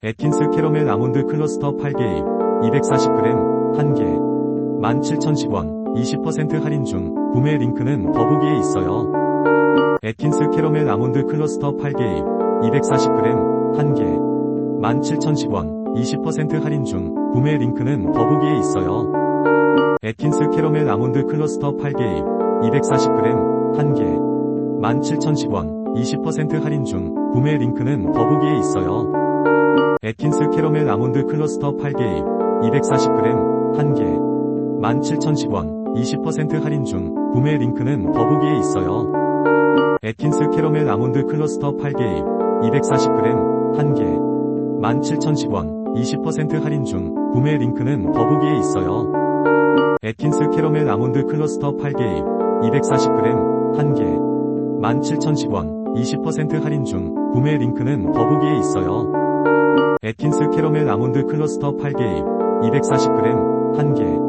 에킨스 캐러멜 아몬드 클러스터 8개입 240g 1개 17,010원 20% 할인 중 구매 링크는 더보기에 있어요. 에킨스 캐러멜 아몬드 클러스터 8개입 240g 1개 17,010원 20% 할인 중 구매 링크는 더보기에 있어요. 에킨스 캐러멜 아몬드 클러스터 8개입 240g 1개 17,010원 20% 할인 중 구매 링크는 더보기에 있어요. 에킨스 캐러멜 아몬드 클러스터 8개입 240g 1개 17,010원 20% 할인 중 구매 링크는 더보기에 있어요. 에킨스 캐러멜 아몬드 클러스터 8개입 240g 1개 17,010원 20% 할인 중 구매 링크는 더보기에 있어요. 에킨스 캐러멜 아몬드 클러스터 8개입 240g 1개 17,010원 20% 할인 중 구매 링크는 더보기에 있어요. 에킨스 캐러멜 아몬드 클러스터 8개입 240g 1개